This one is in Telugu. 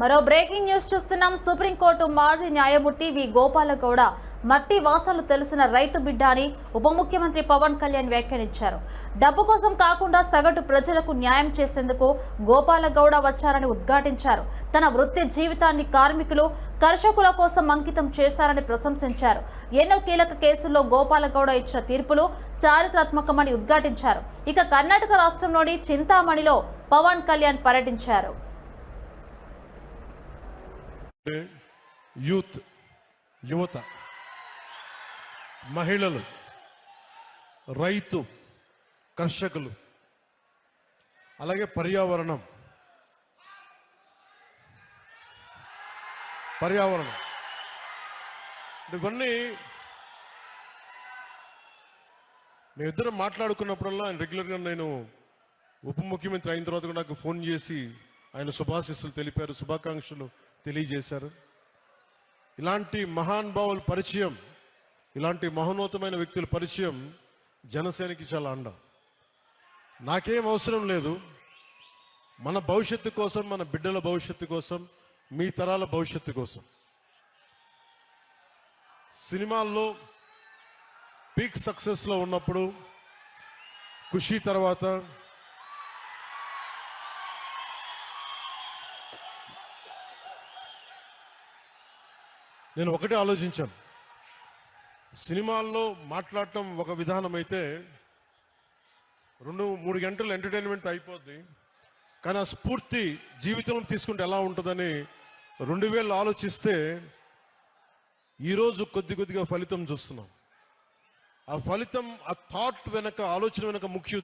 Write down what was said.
మరో బ్రేకింగ్ న్యూస్ చూస్తున్నాం. సుప్రీంకోర్టు మాజీ న్యాయమూర్తి వి గోపాలగౌడ మట్టి వాసాలు తెలిసిన రైతు బిడ్డ అని ఉప ముఖ్యమంత్రి పవన్ కళ్యాణ్ వ్యాఖ్యానించారు. డబ్బు కోసం కాకుండా సగటు ప్రజలకు న్యాయం చేసేందుకు గోపాలగౌడ వచ్చారని ఉద్ఘాటించారు. తన వృత్తి జీవితాన్ని కార్మికులు కర్షకుల కోసం అంకితం చేశారని ప్రశంసించారు. ఎన్నో కీలక కేసుల్లో గోపాలగౌడ ఇచ్చిన తీర్పులు చారిత్రాత్మకమని ఉద్ఘాటించారు. ఇక కర్ణాటక రాష్ట్రంలోని చింతామణిలో పవన్ కళ్యాణ్ పర్యటించారు. యూత్ యువత మహిళలు రైతు కర్షకులు అలాగే పర్యావరణం. పర్యావరణం. ఇవన్నీ మేమిద్దరం మాట్లాడుకున్నప్పుడల్లా ఆయన రెగ్యులర్గా నేను ఉప ముఖ్యమంత్రి అయిన తర్వాత నాకు ఫోన్ చేసి ఆయన శుభాశిస్సులు తెలిపారు శుభాకాంక్షలు తెలియజేశారు. ఇలాంటి మహానుభావుల పరిచయం ఇలాంటి మహోన్నతమైన వ్యక్తుల పరిచయం జనసేనకి చాలా అండ. నాకేం అవసరం లేదు. మన భవిష్యత్తు కోసం మన బిడ్డల భవిష్యత్తు కోసం మీ తరాల భవిష్యత్తు కోసం. సినిమాల్లో పీక్ సక్సెస్లో ఉన్నప్పుడు ఖుషి తర్వాత నేను ఒకటే ఆలోచించాను. సినిమాల్లో మాట్లాడటం ఒక విధానం అయితే రెండు మూడు గంటలు ఎంటర్టైన్మెంట్ అయిపోద్ది. కానీ ఆ స్ఫూర్తి జీవితంలో తీసుకుంటే ఎలా ఉంటుందని రెండు వేలు ఆలోచిస్తే ఈరోజు కొద్ది కొద్దిగా ఫలితం చూస్తున్నాం. ఆ ఫలితం ఆ థాట్ వెనక ఆలోచన వెనక ముఖ్య